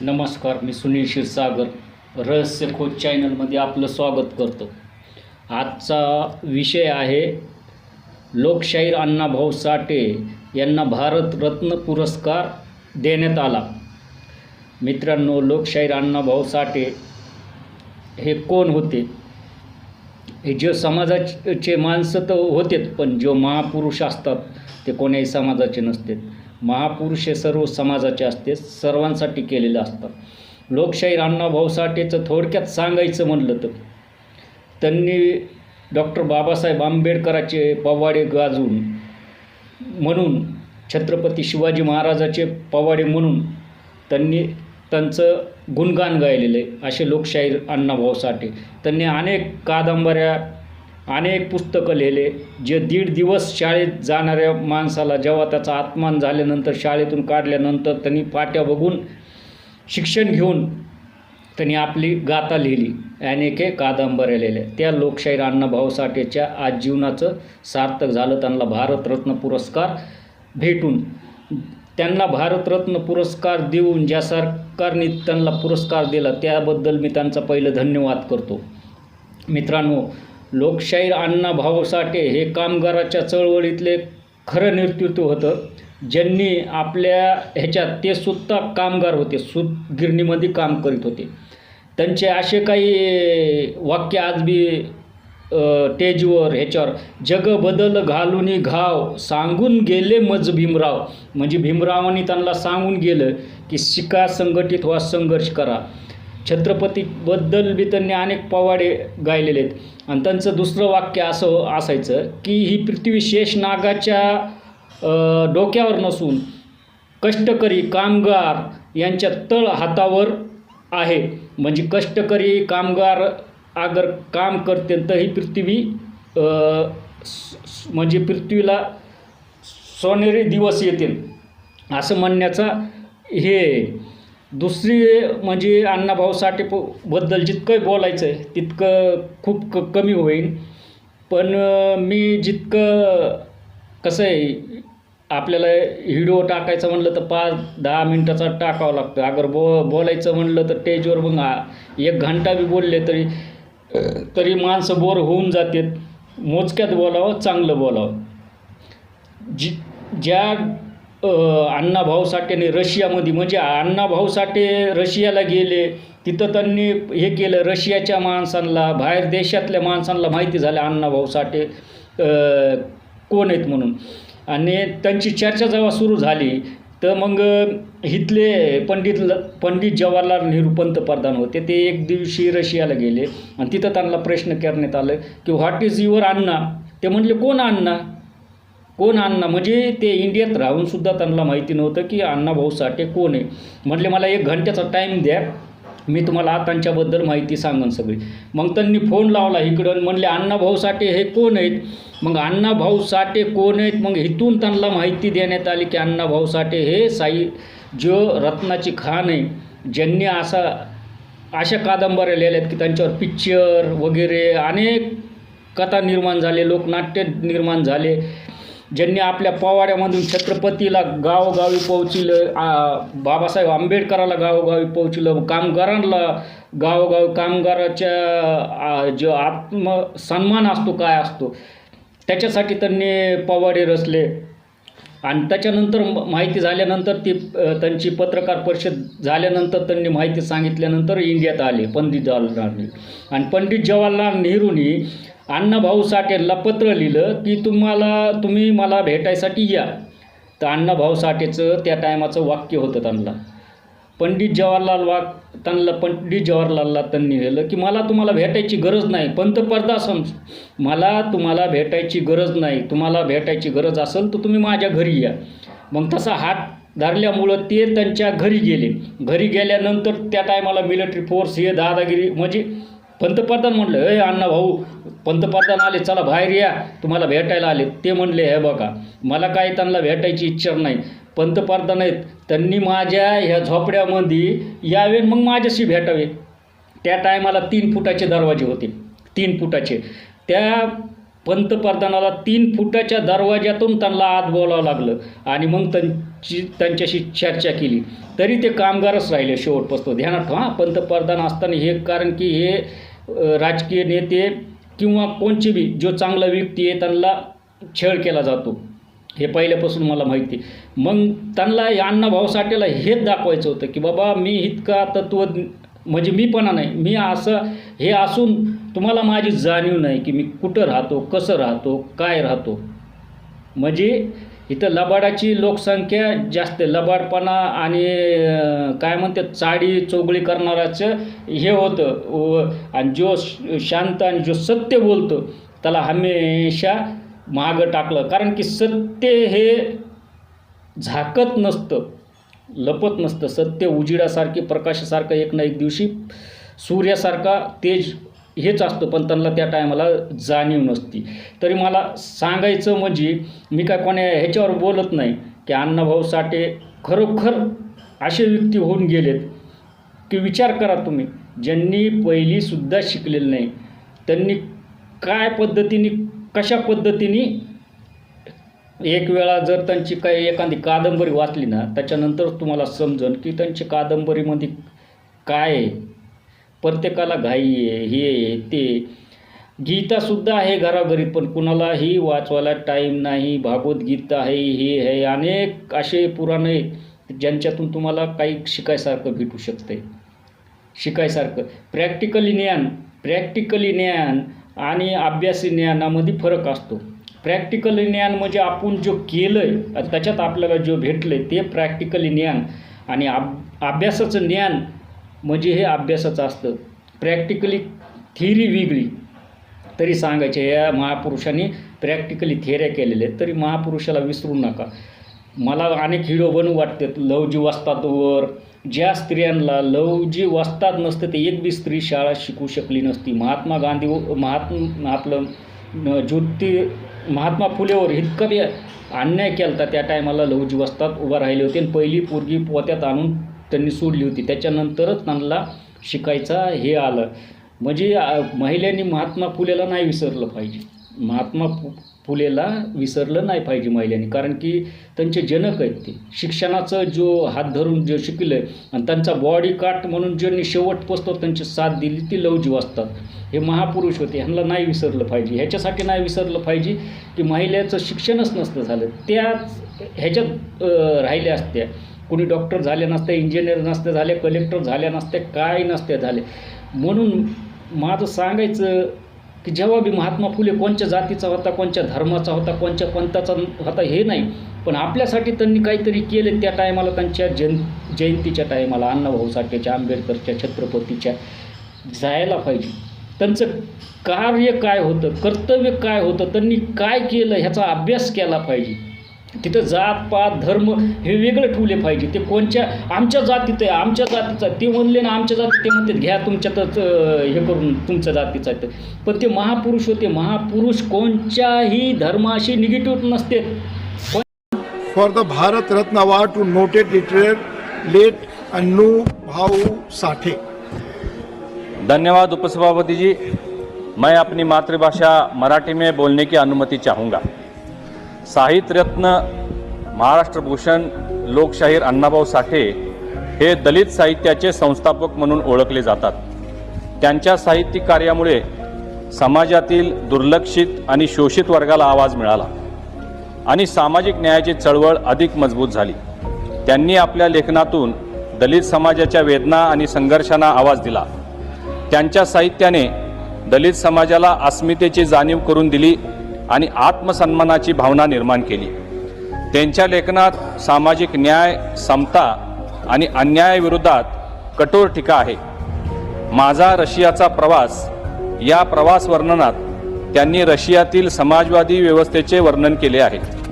नमस्कार मी सुनील क्षीरसागर रहस्य खोज चॅनलमध्ये आपलं स्वागत करतो. आजचा विषय आहे लोकशाहीर अण्णाभाऊ साठे यांना भारतरत्न पुरस्कार देण्यात आला. मित्रांनो लोकशाहीर अण्णाभाऊ साठे हे कोण होते? हे जे समाजाचे माणसं तर होतेच पण जो महापुरुष असतात ते कोण्याही समाजाचे नसतात. महापुरुष हे सर्व समाजाचे असते सर्वांसाठी केलेले असतात लोकशाहीर अण्णाभाऊ साठेचं थोडक्यात सांगायचं म्हणलं तर त्यांनी डॉक्टर बाबासाहेब आंबेडकराचे पवाडे गाजून म्हणून छत्रपती शिवाजी महाराजाचे पवाडे म्हणून त्यांनी त्यांचं गुणगान गायलेलं आहे असे लोकशाहीर अण्णाभाऊ साठे. त्यांनी अनेक कादंबऱ्या अनेक पुस्तकं लिहिले जे दीड दिवस शाळेत जाणाऱ्या माणसाला जेव्हा त्याचा आत्मान झाल्यानंतर शाळेतून काढल्यानंतर त्यांनी पाट्या बघून शिक्षण घेऊन त्यांनी आपली गाथा लिहिली अनेके कादंबऱ्या लिहिल्या. त्या लोकशाहीर अण्णाभाऊ साठेच्या आज जीवनाचं सार्थक झालं. त्यांना भारतरत्न पुरस्कार भेटून त्यांना भारतरत्न पुरस्कार देऊन ज्या सरकारने त्यांना पुरस्कार दिला त्याबद्दल मी त्यांचा पहिलं धन्यवाद करतो. मित्रांनो लोकशाहीर अण्णाभाऊ साठे हे कामगाराच्या चळवळीतले खरं नेतृत्व होतं. ज्यांनी आपल्या ह्याच्यात ते सुद्धा कामगार होते. सूत गिरणीमध्ये काम करीत होते. त्यांचे असे काही वाक्य आज बी टेजवर ह्याच्यावर जग बदल घालूनी घाव सांगून गेले मज भीमराव. म्हणजे भीमरावांनी त्यांना सांगून गेलं की शिका संघटित व्हा संघर्ष करा. छत्रपतीबद्दल बी त्यांनी अनेक पवाडे गायलेले आहेत. आणि त्यांचं दुसरं वाक्य असं असायचं की ही पृथ्वी शेष नागाच्या डोक्यावर नसून कष्टकरी कामगार यांच्या तळ हातावर आहे. म्हणजे कष्टकरी कामगार अगर काम करते तर ही पृथ्वी म्हणजे पृथ्वीला सोनेरी दिवस येतील. असं म्हणण्याचा हे आहे. दुसरी म्हणजे अण्णाभाऊ साठे प- बद्दल जितकं बोलायचं आहे तितकं खूप क कमी होईल पण मी जितकं कसं आहे आपल्याला व्हिडिओ टाकायचं म्हणलं तर पाच दहा मिनटाचा टाकावं लागतं. अगर बो बोलायचं म्हणलं तर टेजवर मग एक घंटा बी बोलले तरी तरी माणसं बोर होऊन जातात. मोजक्यात बोलावं चांगलं बोलावं. जी ज्या अण्णाभाऊ साठेने रशियामध्ये. म्हणजे अण्णाभाऊ साठे रशियाला गेले. तिथं त्यांनी हे केलं रशियाच्या माणसांना बाहेर देशातल्या माणसांना माहिती झालं अण्णाभाऊ साठे कोण आहेत म्हणून. आणि त्यांची चर्चा जेव्हा सुरू झाली तर मग इथले पंडित ल पंडित जवाहरलाल नेहरू पंतप्रधान होते. ते एक दिवशी रशियाला गेले. आणि तिथं त्यांना प्रश्न करण्यात आलं की व्हॉट इज युअर अण्णा ते म्हणले कोण अण्णा कोण अण्णा? म्हणजे ते इंडियात राहूनसुद्धा त्यांना माहिती नव्हतं की अण्णाभाऊ साठे कोण आहे. म्हटले मला एक घंट्याचा टाईम द्या. मी तुम्हाला त्यांच्याबद्दल माहिती सांगन सगळी. मग त्यांनी फोन लावला इकडं म्हणले अण्णाभाऊ साठे हे कोण आहेत? मग अण्णाभाऊ साठे कोण आहेत? मग इथून त्यांना माहिती देण्यात आली की अण्णाभाऊ साठे हे साई जो रत्नाची खान आहे. ज्यांनी असा अशा कादंबऱ्या लिहिल्या आहेत की त्यांच्यावर पिक्चर वगैरे अनेक कथा निर्माण झाले लोकनाट्य निर्माण झाले. ज्यांनी आपल्या पोवाड्यामधून छत्रपतीला गावोगावी पोहोचलं बाबासाहेब आंबेडकराला गावोगावी पोहोचलं कामगारांना गावोगावी कामगाराच्या जो आत्मसन्मान असतो काय असतो त्याच्यासाठी त्यांनी पोवाडे रचले. आणि त्याच्यानंतर माहिती झाल्यानंतर ती त्यांची पत्रकार परिषद झाल्यानंतर त्यांनी माहिती सांगितल्यानंतर इंडियात आले पंडित जवाहरलाल नेहरू. आणि पंडित जवाहरलाल नेहरूंनी अण्णाभाऊ साठेला पत्र लिहिलं की तुम्हाला तुम्ही मला भेटायसाठी या. तर अण्णाभाऊ साठेचं त्या टायमाचं वाक्य होतं त्यांना. पंडित जवाहरलाल वाघ त्यांना पंडित जवाहरलालला त्यांनी लिहिलं की मला तुम्हाला भेटायची गरज नाही. पंतप्रधान सम मला तुम्हाला भेटायची गरज नाही. तुम्हाला भेटायची गरज असेल तर तुम्ही माझ्या घरी या. मग तसा हात धरल्यामुळं ते त्यांच्या घरी गेले. घरी गेल्यानंतर त्या टायमाला मिलिटरी फोर्स हे दादागिरी म्हणजे पंतप्रधान म्हटलं ए अण्णा भाऊ पंतप्रधान आले चला बाहेर या. तुम्हाला भेटायला आले. ते म्हणले हे बघा मला काही त्यांना भेटायची इच्छा नाही. पंतप्रधान आहेत त्यांनी माझ्या ह्या झोपड्यामध्ये यावे मग माझ्याशी भेटावे. त्या टायमाला तीन फुटाचे दरवाजे होते. तीन फुटाचे. त्या पंतप्रधानाला तीन फुटाच्या दरवाज्यातून त्यांना आत बोलावं लागलं आणि मग त्यांची त्यांच्याशी चर्चा केली. तरी ते कामगारच राहिले शेवटपासून. ध्यानात हां पंतप्रधान असताना हे कारण की हे राजकीय नेते किंवा कोणचे बी जो चांगला व्यक्ती आहे त्यांना छळ केला जातो. हे पहिल्यापासून मला माहिती मग त्यांना या अण्णाभाऊ साठेला हेच दाखवायचं होतं की बाबा मी इतका तत्व म्हणजे मीपणा नाही मी असं हे असून तुम्हाला माझी जाणीव नाही की मी कुठं राहतो कसं राहतो काय राहतो. म्हणजे इथं लबाडाची लोकसंख्या जास्त लबाडपणा आणि काय म्हणते चाडी चोगळी करणाराचं हे होतं. व- आणि जो श- शांत आणि जो सत्य बोलतो त्याला हमेशा मागं टाकलं. कारण की सत्य हे झाकत नसतं लपत नसतं. सत्य उजिडासारखी प्रकाशासारखं एक ना एक दिवशी सूर्यासारखा तेज हेच असतं पण त्यांना त्या टायमाला जाणीव नसती. तरी मला सांगायचं म्हणजे मी काय कोणी ह्याच्यावर बोलत नाही की अण्णाभाऊ साठे खरोखर असे व्यक्ती होऊन गेलेत की विचार करा तुम्ही ज्यांनी पहिलीसुद्धा शिकलेलं नाही. त्यांनी काय पद्धतीने कशा पद्धतीने एक वेळा जर त्यांची काही एखादी कादंबरी वाचली ना त्याच्यानंतर तुम्हाला समजन की त्यांची कादंबरीमध्ये काय आहे? प्रत्येकाला घाई आहे हे आहे ते गीतासुद्धा आहे घराघरी पण कुणालाही वाचवायला टाईम नाही. भागवद्गीता आहे हे आहे. अनेक असे पुराण आहेत ज्यांच्यातून तुम्हाला काही शिकायसारखं भेटू शकते शिकायसारखं. प्रॅक्टिकली ज्ञान प्रॅक्टिकली ज्ञान आणि अभ्यासी ज्ञानामध्ये फरक असतो. प्रॅक्टिकली ज्ञान म्हणजे आपण जो केलं आहे त्याच्यात आपल्याला जो भेटलं आहे ते प्रॅक्टिकली ज्ञान आणि अब अभ्यासाचं ज्ञान म्हणजे हे अभ्यासाचं असतं. प्रॅक्टिकली थिअरी वेगळी. तरी सांगायचे या महापुरुषांनी प्रॅक्टिकली थेऱ्या केलेल्या आहेत तरी महापुरुषाला विसरू नका. मला अनेक हिरो बनू वाटतात लवजीव असतात वर. ज्या स्त्रियांना लवजी वस्ताद नसते ते एक बी स्त्री शाळा शिकू शकली नसती. महात्मा गांधी महात्मा आपलं ज्योती महात्मा फुलेवर इतकं बी अन्याय केला होता त्या टायमाला लवजी वस्ताद उभा राहिले होते. आणि पहिली पोरगी पोत्यात आणून त्यांनी सोडली होती. त्याच्यानंतरच त्यांना शिकायचा हे आलं. म्हणजे महिलांनी महात्मा फुलेला नाही विसरलं पाहिजे. महात्मा फु फुलेला विसरलं नाही पाहिजे महिलांनी. कारण की त्यांचे जनक आहेत ते. शिक्षणाचं जो हात धरून जे शिकलं आणि त्यांचा बॉडी काट म्हणून ज्यांनी शेवट पोचतो त्यांची साथ दिली ती लवजीव असतात हे महापुरुष होते. ह्यांना नाही विसरलं पाहिजे. ह्याच्यासाठी नाही विसरलं पाहिजे की महिलेचं शिक्षणच नसतं झालं. त्याच ह्याच्यात राहिल्या असत्या. कोणी डॉक्टर झाले नसते इंजिनियर नसते झाले कलेक्टर झाले नसते काय नसते झाले. म्हणून माझं सांगायचं की जेव्हा बी महात्मा फुले कोणत्या जातीचा होता कोणत्या धर्माचा होता कोणत्या पंथाचा होता हे नाही. पण आपल्यासाठी त्यांनी काहीतरी केले त्या टायमाला त्यांच्या जयं जयंतीच्या टायमाला अण्णाभाऊ साठेच्या आंबेडकरच्या छत्रपतीच्या जायला पाहिजे. त्यांचं कार्य काय होतं कर्तव्य काय होतं त्यांनी काय केलं ह्याचा अभ्यास केला पाहिजे. तिथं जात पात धर्म हे वेगळं ठेवले पाहिजे. ते कोणच्या आमच्या जातीचं आहे आमच्या जातीचं आहे. ते म्हणले ना आमच्या जाती ते म्हणतात घ्या तुमच्यातच हे करून तुमच्या जातीचं आहे. ते. पण ते महापुरुष होते. महापुरुष कोणत्याही धर्माशी निगेटिव्ह नसते. For the Bharat Ratna Award to noted literate late Annu Bhau Sathe. धन्यवाद उपसभापति जी। मैं अपनी मातृभाषा मराठी में बोलने की अनुमति चाहूँगा। साहित्यरत्न महाराष्ट्रभूषण लोकशाहीर अण्णाभाऊ साठे हे दलित साहित्याचे संस्थापक म्हणून ओळखले जातात. त्यांच्या साहित्यिक कार्यामुळे समाजातील दुर्लक्षित आणि शोषित वर्गाला आवाज मिळाला आणि सामाजिक न्यायाची चळवळ अधिक मजबूत झाली. त्यांनी आपल्या लेखनातून दलित समाजाच्या वेदना आणि संघर्षांना आवाज दिला. त्यांच्या साहित्याने दलित समाजाला अस्मितेची जाणीव करून दिली आणि आत्मसन्मानाची भावना निर्माण केली. त्यांच्या लेखनात सामाजिक न्याय समता आणि अन्यायाविरोधात कठोर टीका आहे. माझा रशियाचा प्रवास या प्रवास वर्णनात त्यांनी रशियातील समाजवादी व्यवस्थेचे वर्णन केले आहे.